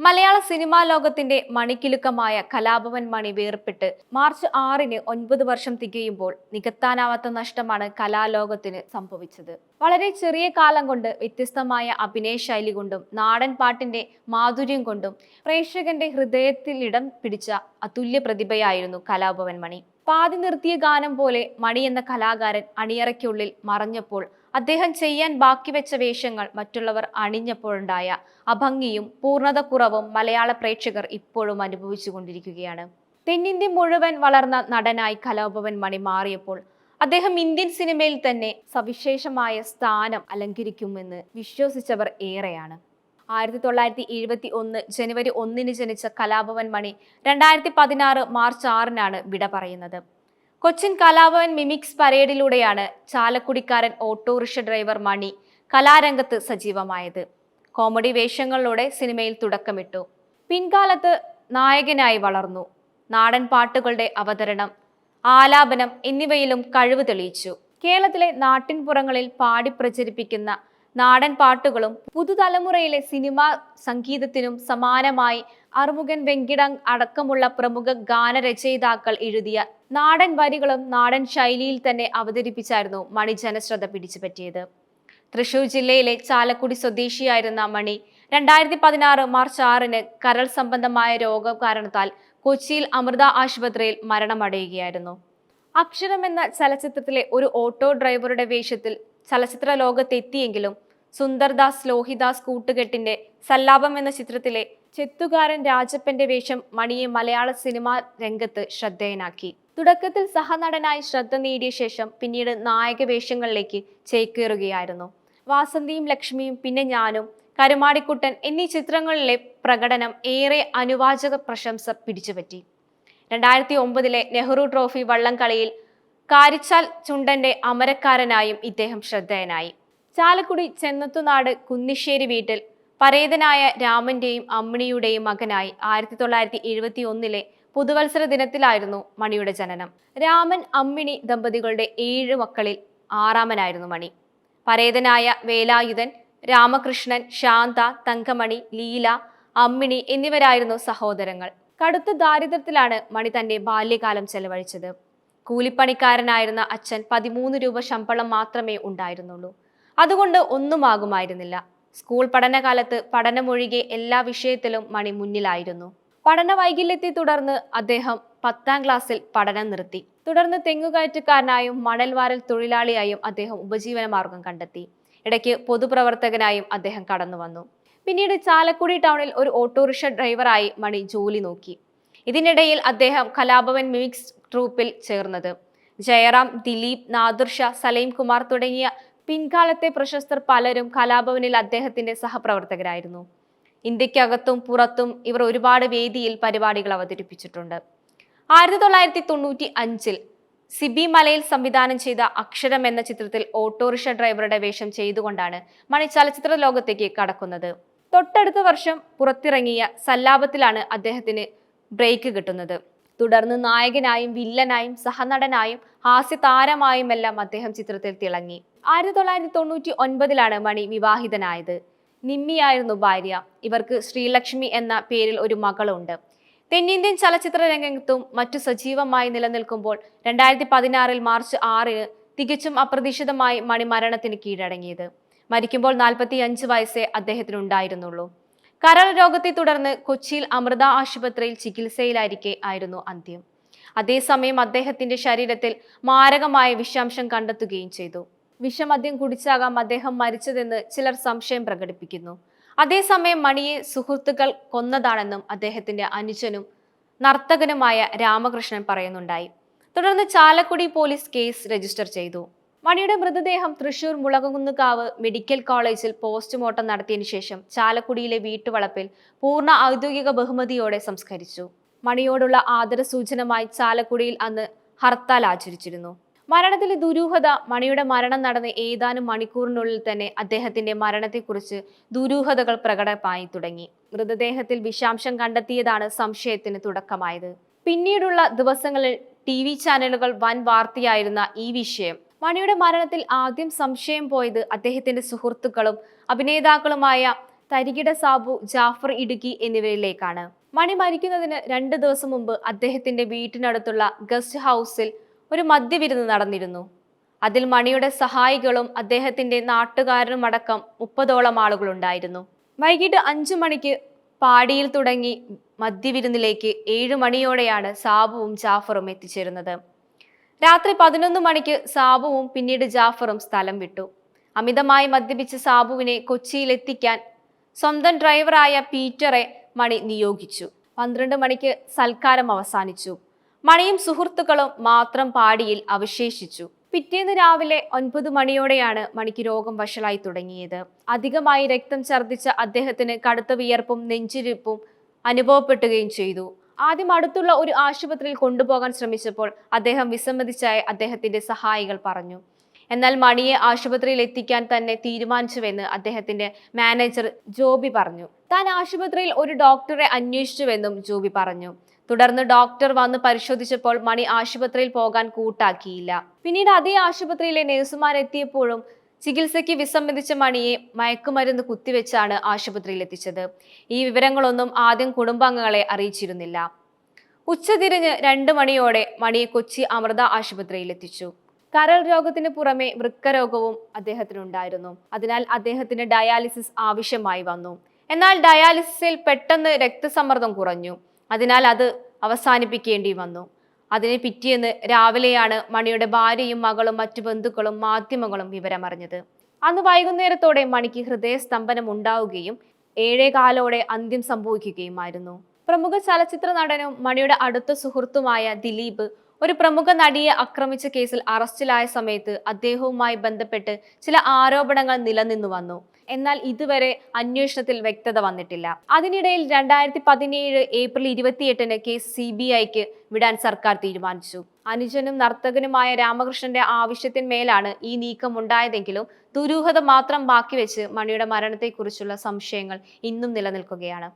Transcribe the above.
മലയാള cinema ലോകത്തിന്റെ മണിക്കിലുക്കമായ കലാഭവൻ മണി വേർപെട്ട് March ആറിന് ഒൻപത് വർഷം തികയുമ്പോൾ നികത്താനാവാത്ത നഷ്ടമാണ് കലാലോകത്തിന് സംഭവിച്ചത്. വളരെ ചെറിയ കാലം കൊണ്ട് വ്യത്യസ്തമായ അഭിനയ ശൈലി കൊണ്ടും നാടൻ പാട്ടിന്റെ മാധുര്യം കൊണ്ടും പ്രേക്ഷകന്റെ ഹൃദയത്തിൽ ഇടം പിടിച്ച അതുല്യ പ്രതിഭയായിരുന്നു കലാഭവൻ മണി. പാതി നിർത്തിയ ഗാനം പോലെ മണി എന്ന കലാകാരൻ അണിയറയ്ക്കുള്ളിൽ മറഞ്ഞപ്പോൾ അദ്ദേഹം ചെയ്യാൻ ബാക്കി വെച്ച വേഷങ്ങൾ മറ്റുള്ളവർ അണിഞ്ഞപ്പോഴുണ്ടായ അഭംഗിയും പൂർണത കുറവും മലയാള പ്രേക്ഷകർ ഇപ്പോഴും അനുഭവിച്ചുകൊണ്ടിരിക്കുകയാണ്. തെന്നിന്ത്യ മുഴുവൻ വളർന്ന നടനായി കലാഭവൻ മണി മാറിയപ്പോൾ അദ്ദേഹം ഇന്ത്യൻ സിനിമയിൽ തന്നെ സവിശേഷമായ സ്ഥാനം അലങ്കരിക്കുമെന്ന് വിശ്വസിച്ചവർ ഏറെയാണ്. ആയിരത്തി തൊള്ളായിരത്തി എഴുപത്തി ഒന്ന് ജനുവരി ഒന്നിന് ജനിച്ച കലാഭവൻ മണി രണ്ടായിരത്തി പതിനാറ് മാർച്ച് ആറിനാണ് വിട പറയുന്നത്. കൊച്ചിൻ കലാഭവൻ മിമിക്സ് പരേഡിലൂടെയാണ് ചാലക്കുടിക്കാരൻ ഓട്ടോറിക്ഷ ഡ്രൈവർ മണി കലാരംഗത്ത് സജീവമായത്. കോമഡി വേഷങ്ങളിലൂടെ സിനിമയിൽ തുടക്കമിട്ടു. പിൻകാലത്ത് നായകനായി വളർന്നു. നാടൻ പാട്ടുകളുടെ അവതരണം ആലാപനം എന്നിവയിലും കഴിവ് തെളിയിച്ചു. കേരളത്തിലെ നാട്ടിൻപുറങ്ങളിൽ പാടി പ്രചരിപ്പിക്കുന്ന നാടൻ പാട്ടുകളും പുതുതലമുറയിലെ സിനിമാ സംഗീതത്തിനും സമാനമായി അറുമുഖൻ വെങ്കിടം അടക്കമുള്ള പ്രമുഖ ഗാനരചയിതാക്കൾ എഴുതിയ നാടൻ വരികളും നാടൻ ശൈലിയിൽ തന്നെ അവതരിപ്പിച്ചായിരുന്നു മണി ജനശ്രദ്ധ പിടിച്ചുപറ്റിയത് തൃശൂർ ജില്ലയിലെ ചാലക്കുടി സ്വദേശിയായിരുന്ന മണി രണ്ടായിരത്തി പതിനാറ് മാർച്ച് ആറിന് കരൾ സംബന്ധമായ രോഗം കാരണത്താൽ കൊച്ചിയിൽ അമൃത ആശുപത്രിയിൽ മരണമടയുകയായിരുന്നു. അക്ഷരം എന്ന ചലച്ചിത്രത്തിലെ ഒരു ഓട്ടോ ഡ്രൈവറുടെ വേഷത്തിൽ ചലച്ചിത്ര ലോകത്തെത്തിയെങ്കിലും സുന്ദർദാസ് ലോഹിദാസ് കൂട്ടുകെട്ടിന്റെ സല്ലാപം എന്ന ചിത്രത്തിലെ ചെത്തുകാരൻ രാജപ്പന്റെ വേഷം മണിയെ മലയാള സിനിമാ രംഗത്ത് ശ്രദ്ധേയനാക്കി. തുടക്കത്തിൽ സഹനടനായി ശ്രദ്ധ നേടിയ ശേഷം പിന്നീട് നായക വേഷങ്ങളിലേക്ക് ചേക്കേറുകയായിരുന്നു. വാസന്തിയും ലക്ഷ്മിയും പിന്നെ ഞാനും കരുമാടിക്കുട്ടൻ എന്നീ ചിത്രങ്ങളിലെ പ്രകടനം ഏറെ അനുവാചക പ്രശംസ പിടിച്ചുപറ്റി. രണ്ടായിരത്തി ഒമ്പതിലെ നെഹ്റു ട്രോഫി വള്ളംകളിയിൽ കാരിച്ചാൽ ചുണ്ടന്റെ അമരക്കാരനായും ഇദ്ദേഹം ശ്രദ്ധേയനായി. ചാലക്കുടി ചെന്നത്തുനാട് കുന്നിശ്ശേരി വീട്ടിൽ പരേതനായ രാമന്റെയും അമ്മിണിയുടെയും മകനായി ആയിരത്തി തൊള്ളായിരത്തി എഴുപത്തി ഒന്നിലെ പുതുവത്സര ദിനത്തിലായിരുന്നു മണിയുടെ ജനനം. രാമൻ അമ്മിണി ദമ്പതികളുടെ ഏഴ് മക്കളിൽ ആറാമനായിരുന്നു മണി. പരേതനായ വേലായുധൻ രാമകൃഷ്ണൻ ശാന്ത തങ്കമണി ലീല അമ്മിണി എന്നിവരായിരുന്നു സഹോദരങ്ങൾ. കടുത്ത ദാരിദ്ര്യത്തിലാണ് മണി തന്റെ ബാല്യകാലം ചെലവഴിച്ചത്. കൂലിപ്പണിക്കാരനായിരുന്ന അച്ഛൻ പതിമൂന്ന് രൂപ ശമ്പളം മാത്രമേ ഉണ്ടായിരുന്നുള്ളൂ. അതുകൊണ്ട് ഒന്നും ആകുമായിരുന്നില്ല. സ്കൂൾ പഠനകാലത്ത് പഠനമൊഴികെ എല്ലാ വിഷയത്തിലും മണി മുന്നിലായിരുന്നു. പഠന വൈകല്യത്തെ തുടർന്ന് അദ്ദേഹം പത്താം ക്ലാസ്സിൽ പഠനം നിർത്തി. തുടർന്ന് തെങ്ങുകയറ്റക്കാരനായും മണൽവാരൽ തൊഴിലാളിയായും അദ്ദേഹം ഉപജീവന മാർഗം കണ്ടെത്തി. ഇടയ്ക്ക് പൊതുപ്രവർത്തകനായും അദ്ദേഹം കടന്നു വന്നു. പിന്നീട് ചാലക്കുടി ടൗണിൽ ഒരു ഓട്ടോറിക്ഷ ഡ്രൈവറായി മണി ജോലി നോക്കി. ഇതിനിടയിൽ അദ്ദേഹം കലാഭവൻ മിമിക്സ് ട്രൂപ്പിൽ ചേർന്നത്. ജയറാം ദിലീപ് നാദുർ ഷാ സലീം കുമാർ തുടങ്ങിയ പിൻകാലത്തെ പ്രശസ്തർ പലരും കലാഭവനിൽ അദ്ദേഹത്തിന്റെ സഹപ്രവർത്തകരായിരുന്നു. ഇന്ത്യക്കകത്തും പുറത്തും ഇവർ ഒരുപാട് വേദിയിൽ പരിപാടികൾ അവതരിപ്പിച്ചിട്ടുണ്ട്. ആയിരത്തി തൊള്ളായിരത്തി തൊണ്ണൂറ്റി അഞ്ചിൽ സിബി മലയിൽ സംവിധാനം ചെയ്ത അക്ഷരം എന്ന ചിത്രത്തിൽ ഓട്ടോറിക്ഷ ഡ്രൈവറുടെ വേഷം ചെയ്തുകൊണ്ടാണ് മണി ചലച്ചിത്ര ലോകത്തേക്ക് കടക്കുന്നത്. തൊട്ടടുത്ത വർഷം പുറത്തിറങ്ങിയ സല്ലാപത്തിലാണ് അദ്ദേഹത്തിന് ബ്രേക്ക് കിട്ടുന്നത്. തുടർന്ന് നായകനായും വില്ലനായും സഹനടനായും ഹാസ്യതാരമായും എല്ലാം അദ്ദേഹം ചിത്രത്തിൽ തിളങ്ങി. ആയിരത്തി തൊള്ളായിരത്തി തൊണ്ണൂറ്റി ഒൻപതിലാണ് മണി വിവാഹിതനായത്. നിമ്മിയായിരുന്നു ഭാര്യ. ഇവർക്ക് ശ്രീലക്ഷ്മി എന്ന പേരിൽ ഒരു മകളുണ്ട്. തെന്നിന്ത്യൻ ചലച്ചിത്ര രംഗത്തും മറ്റു സജീവമായി നിലനിൽക്കുമ്പോൾ രണ്ടായിരത്തി പതിനാറിൽ മാർച്ച് ആറിന് തികച്ചും അപ്രതീക്ഷിതമായി മണി മരണത്തിന് കീഴടങ്ങിയത്. മരിക്കുമ്പോൾ നാൽപ്പത്തി അഞ്ച് വയസ്സേ അദ്ദേഹത്തിനുണ്ടായിരുന്നുള്ളൂ. കരൾ രോഗത്തെ തുടർന്ന് കൊച്ചിയിൽ അമൃത ആശുപത്രിയിൽ ചികിത്സയിലായിരിക്കെ ആയിരുന്നു അന്ത്യം. അതേസമയം അദ്ദേഹത്തിന്റെ ശരീരത്തിൽ മാരകമായ വിഷാംശം കണ്ടെത്തുകയും ചെയ്തു. വിഷമദ്യം കുടിച്ചാകാം അദ്ദേഹം മരിച്ചതെന്ന് ചിലർ സംശയം പ്രകടിപ്പിക്കുന്നു. അതേസമയം മണിയെ സുഹൃത്തുക്കൾ കൊന്നതാണെന്നും അദ്ദേഹത്തിന്റെ അനുജനും നർത്തകനുമായ രാമകൃഷ്ണൻ പറയുന്നുണ്ടായി. തുടർന്ന് ചാലക്കുടി പോലീസ് കേസ് രജിസ്റ്റർ ചെയ്തു. മണിയുടെ മൃതദേഹം തൃശൂർ മുളകുന്നുകാവ് മെഡിക്കൽ കോളേജിൽ പോസ്റ്റ്മോർട്ടം നടത്തിയതിനു ശേഷം ചാലക്കുടിയിലെ വീട്ടുവളപ്പിൽ പൂർണ ഔദ്യോഗിക ബഹുമതിയോടെ സംസ്കരിച്ചു. മണിയോടുള്ള ആദരസൂചനമായി ചാലക്കുടിയിൽ അന്ന് ഹർത്താൽ ആചരിച്ചിരുന്നു. മരണത്തിലെ ദുരൂഹത മണിയുടെ മരണം നടന്ന് ഏതാനും മണിക്കൂറിനുള്ളിൽ തന്നെ അദ്ദേഹത്തിന്റെ മരണത്തെക്കുറിച്ച് ദുരൂഹതകൾ പ്രകടമായി തുടങ്ങി. മൃതദേഹത്തിൽ വിഷാംശം കണ്ടെത്തിയതാണ് സംശയത്തിന് തുടക്കമായത്. പിന്നീടുള്ള ദിവസങ്ങളിൽ ടി വി ചാനലുകൾ വൻ വാർത്തയായിരുന്ന ഈ വിഷയം. മണിയുടെ മരണത്തിൽ ആദ്യം സംശയം പോയത് അദ്ദേഹത്തിന്റെ സുഹൃത്തുക്കളും അഭിനേതാക്കളുമായ തരികിട സാബു ജാഫർ ഇടുക്കി എന്നിവരിലേക്കാണ്. മണി മരിക്കുന്നതിന് രണ്ട് ദിവസം മുമ്പ് അദ്ദേഹത്തിന്റെ വീട്ടിനടുത്തുള്ള ഗസ്റ്റ് ഹൗസിൽ ഒരു മദ്യവിരുന്ന് നടന്നിരുന്നു. അതിൽ മണിയുടെ സഹായികളും അദ്ദേഹത്തിന്റെ നാട്ടുകാരനുമടക്കം മുപ്പതോളം ആളുകളുണ്ടായിരുന്നു. വൈകിട്ട് അഞ്ചു മണിക്ക് പാടിയിൽ തുടങ്ങി മദ്യവിരുന്നിലേക്ക് ഏഴു മണിയോടെയാണ് സാബുവും ജാഫറും എത്തിച്ചേരുന്നത്. രാത്രി പതിനൊന്ന് മണിക്ക് സാബുവും പിന്നീട് ജാഫറും സ്ഥലം വിട്ടു. അമിതമായി മദ്യപിച്ച സാബുവിനെ കൊച്ചിയിലെത്തിക്കാൻ സ്വന്തം ഡ്രൈവറായ പീറ്ററെ മണി നിയോഗിച്ചു. പന്ത്രണ്ട് മണിക്ക് സൽക്കാരം അവസാനിച്ചു. മണിയും സുഹൃത്തുക്കളും മാത്രം പാടിയിൽ അവശേഷിച്ചു. പിറ്റേന്ന് രാവിലെ ഒൻപത് മണിയോടെയാണ് മണിക്ക് രോഗം വഷളായി തുടങ്ങിയത്. അധികമായി രക്തം ഛർദ്ദിച്ച അദ്ദേഹത്തിന് കടുത്ത വിയർപ്പും നെഞ്ചിരിപ്പും അനുഭവപ്പെട്ടുകയും ചെയ്തു. ആദ്യം അടുത്തുള്ള ഒരു ആശുപത്രിയിൽ കൊണ്ടുപോകാൻ ശ്രമിച്ചപ്പോൾ അദ്ദേഹം വിസമ്മതിച്ചായി അദ്ദേഹത്തിന്റെ സഹായികൾ പറഞ്ഞു. എന്നാൽ മണിയെ ആശുപത്രിയിൽ എത്തിക്കാൻ തന്നെ തീരുമാനിച്ചുവെന്ന് അദ്ദേഹത്തിന്റെ മാനേജർ ജോബി പറഞ്ഞു. താൻ ആശുപത്രിയിൽ ഒരു ഡോക്ടറെ അന്വേഷിച്ചുവെന്നും ജോബി പറഞ്ഞു. തുടർന്ന് ഡോക്ടർ വന്ന് പരിശോധിച്ചപ്പോൾ മണി ആശുപത്രിയിൽ പോകാൻ കൂട്ടാക്കിയില്ല. പിന്നീട് അതേ ആശുപത്രിയിലെ നേഴ്സുമാരെത്തിയപ്പോഴും ചികിത്സയ്ക്ക് വിസമ്മതിച്ച മണിയെ മയക്കുമരുന്ന് കുത്തിവെച്ചാണ് ആശുപത്രിയിൽ എത്തിച്ചത്. ഈ വിവരങ്ങളൊന്നും ആദ്യം കുടുംബാംഗങ്ങളെ അറിയിച്ചിരുന്നില്ല. ഉച്ചതിരിഞ്ഞ് രണ്ട് മണിയോടെ മണിയെ കൊച്ചി അമൃത ആശുപത്രിയിൽ എത്തിച്ചു. കരൾ രോഗത്തിന് പുറമെ വൃക്കരോഗവും അദ്ദേഹത്തിനുണ്ടായിരുന്നു. അതിനാൽ അദ്ദേഹത്തിന് ഡയാലിസിസ് ആവശ്യമായി വന്നു. എന്നാൽ ഡയാലിസിസിൽ പെട്ടെന്ന് രക്തസമ്മർദ്ദം കുറഞ്ഞു. അതിനാൽ അത് അവസാനിപ്പിക്കേണ്ടി വന്നു. അതിനെ പിറ്റേന്ന് രാവിലെയാണ് മണിയുടെ ഭാര്യയും മകളും മറ്റു ബന്ധുക്കളും മാധ്യമങ്ങളും വിവരമറിഞ്ഞത്. അന്ന് വൈകുന്നേരത്തോടെ മണിക്ക് ഹൃദയസ്തംഭനം ഉണ്ടാവുകയും ഏഴേകാലോടെ അന്ത്യം സംഭവിക്കുകയുമായിരുന്നു. പ്രമുഖ ചലച്ചിത്ര നടനും മണിയുടെ അടുത്ത സുഹൃത്തുമായ ദിലീപ് ഒരു പ്രമുഖ നടിയെ ആക്രമിച്ച കേസിൽ അറസ്റ്റിലായ സമയത്ത് അദ്ദേഹവുമായി ബന്ധപ്പെട്ട് ചില ആരോപണങ്ങൾ നിലനിന്നു വന്നു. എന്നാൽ ഇതുവരെ അന്വേഷണത്തിൽ വ്യക്തത വന്നിട്ടില്ല. അതിനിടയിൽ രണ്ടായിരത്തി പതിനേഴ് ഏപ്രിൽ ഇരുപത്തിയെട്ടിന് കേസ് സി ബി ഐക്ക് വിടാൻ സർക്കാർ തീരുമാനിച്ചു. അനുജനും നർത്തകനുമായ രാമകൃഷ്ണന്റെ ആവശ്യത്തിന്മേലാണ് ഈ നീക്കം ഉണ്ടായതെങ്കിലും ദുരൂഹത മാത്രം ബാക്കി വെച്ച് മണിയുടെ മരണത്തെക്കുറിച്ചുള്ള സംശയങ്ങൾ ഇന്നും നിലനിൽക്കുകയാണ്.